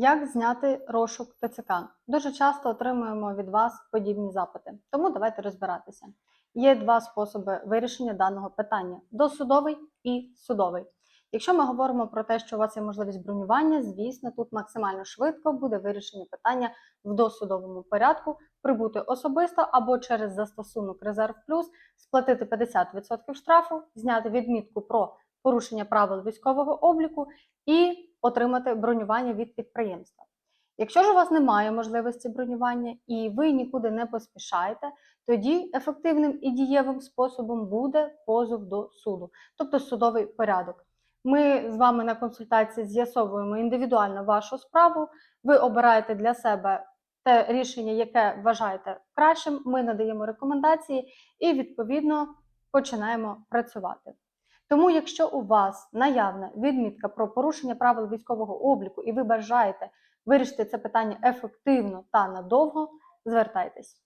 Як зняти розшук ТЦК? Дуже часто отримуємо від вас подібні запити, тому давайте розбиратися. Є два способи вирішення даного питання: досудовий і судовий. Якщо ми говоримо про те, що у вас є можливість бронювання, звісно, тут максимально швидко буде вирішення питання в досудовому порядку, прибути особисто або через застосунок Резерв Плюс, сплатити 50% штрафу, зняти відмітку про порушення правил військового обліку і отримати бронювання від підприємства. Якщо ж у вас немає можливості бронювання і ви нікуди не поспішаєте, тоді ефективним і дієвим способом буде позов до суду, тобто судовий порядок. Ми з вами на консультації з'ясовуємо індивідуально вашу справу. Ви обираєте для себе те рішення, яке вважаєте кращим. Ми надаємо рекомендації і відповідно починаємо працювати. Тому, якщо у вас наявна відмітка про порушення правил військового обліку і ви бажаєте вирішити це питання ефективно та надовго, звертайтесь.